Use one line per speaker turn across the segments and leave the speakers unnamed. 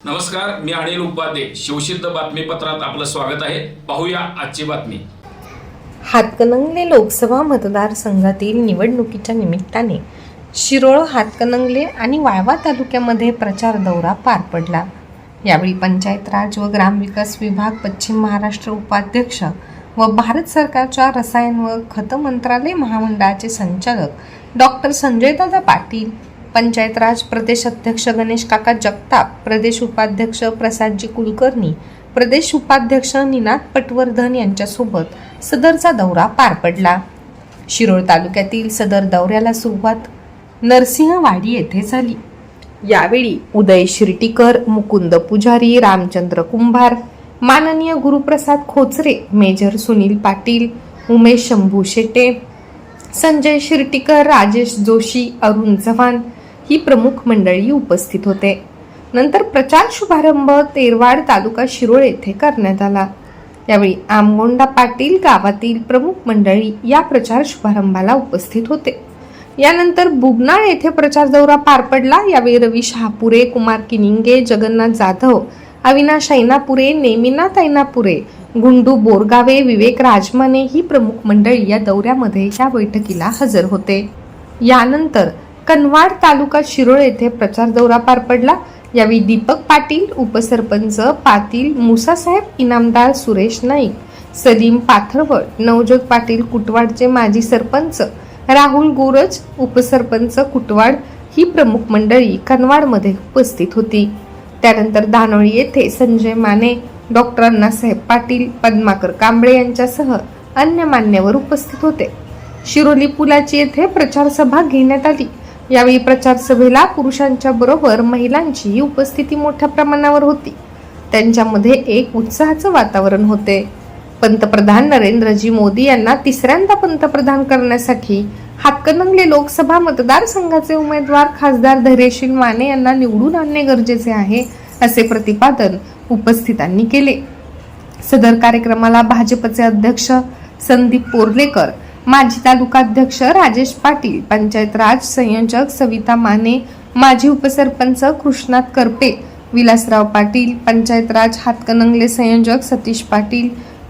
नमस्कार मी अनिल उपाध्ये. शिवसिद्ध बातमीपत्रात आपलं स्वागत आहे. पाहूया आजची बातमी.
हातकणंगले लोकसभा मतदारसंघातील निवडणुकीच्या निमित्ताने शिरोळ हातकणंगले आणि वाळवा तालुक्यामध्ये प्रचार दौरा पार पडला. यावेळी पंचायत राज व ग्रामविकास विभाग पश्चिम महाराष्ट्र उपाध्यक्ष व भारत सरकारच्या रसायन व खत मंत्रालय महामंडळाचे संचालक डॉक्टर संजयदादा पाटील पंचायत राज प्रदेश अध्यक्ष गणेश काका जगताप प्रदेश उपाध्यक्ष प्रसादजी कुलकर्णी प्रदेश उपाध्यक्ष निनाद पटवर्धन यांच्यासोबत सदरचा दौरा पार पडला. शिरोळ तालुक्यातील सदर दौऱ्याला सुरुवात नरसिंहवाडी येथे झाली. यावेळी उदय शिर्टीकर मुकुंद पुजारी रामचंद्र कुंभार माननीय गुरुप्रसाद खोचरे मेजर सुनील पाटील उमेश शंभू शेटे संजय शिर्टीकर राजेश जोशी अरुण चव्हाण ही प्रमुख मंडळी उपस्थित होते. नंतर प्रचार शुभारंभ तेरवाड तालुका शिरोळ येथे करण्यात आला. यावेळी आमगोंडा पाटील गावातील प्रमुख मंडळी या प्रचार शुभारंभाला उपस्थित होते. यानंतर बुगनाळ येथे प्रचार दौरा पार पडला. यावेळी रवी शहापुरे कुमार किनिंगे जगन्नाथ जाधव अविनाश ऐनापुरे नेमिनाथ ऐनापुरे गुंडू बोरगावे विवेक राजमाने ही प्रमुख मंडळी या दौऱ्यामध्ये या बैठकीला हजर होते. यानंतर कनवाड तालुका शिरोळ येथे प्रचार दौरा पार पडला. यावेळी दीपक पाटील उपसरपंच पाटील मुसासाहेब इनामदार सुरेश नाईक सलीम पाथरवड नवजोत पाटील कुटवाडचे माजी सरपंच राहुल गोरज उपसरपंच कुटवाड ही प्रमुख मंडळी कनवाडमध्ये उपस्थित होती. त्यानंतर दानोळी येथे संजय माने डॉक्टर अण्णासाहेब पाटील पद्माकर कांबळे यांच्यासह अन्य मान्यवर उपस्थित होते. शिरोली पुलाची येथे प्रचार सभा घेण्यात आली. यावेळी प्रचार सभेला पुरुषांच्या बरोबर महिलांची उपस्थिती मोठ्या प्रमाणावर होती. त्यांच्यामध्ये एक उत्साहाचं वातावरण होते. पंतप्रधान नरेंद्रजी मोदी यांना तिसऱ्यांदा पंतप्रधान करण्यासाठी हातकणंगले लोकसभा मतदारसंघाचे उमेदवार खासदार धैर्यशील माने यांना निवडून आणणे गरजेचे आहे असे प्रतिपादन उपस्थितांनी केले. सदर कार्यक्रमाला भाजपचे अध्यक्ष संदीप पोर्लेकर माजी तालुकाध्यक्ष राजेश पाटील पंचायत राज संयोजक सविता माने माजी उपसरपंच कृष्णात करपे विलासराव पाटील पंचायत राज हातकणंगले संयोजक सतीश पाटील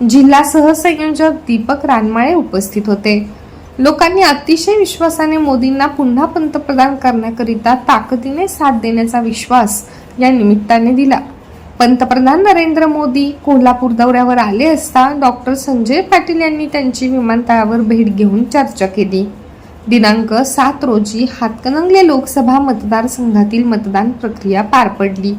जिल्हा सहसंयोजक दीपक रानमाळे उपस्थित होते. लोकांनी अतिशय विश्वासाने मोदींना पुन्हा पंतप्रधान करण्याकरिता ताकदीने साथ देण्याचा विश्वास या निमित्ताने दिला. पंतप्रधान नरेंद्र मोदी कोल्हापूर दौऱ्यावर आले असता डॉक्टर संजय पाटील यांनी त्यांची विमानतळावर भेट घेऊन चर्चा केली. दिनांक सात रोजी हातकणंगले लोकसभा मतदारसंघातील मतदान प्रक्रिया पार पडली.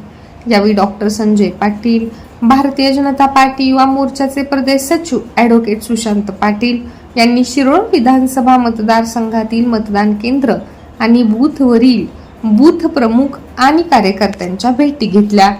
यावेळी डॉक्टर संजय पाटील भारतीय जनता पार्टी युवा मोर्चाचे प्रदेश सचिव ॲडव्होकेट सुशांत पाटील यांनी शिरोळ विधानसभा मतदारसंघातील मतदान केंद्र आणि बूथवरील बूथ प्रमुख आणि कार्यकर्त्यांच्या भेटी घेतल्या.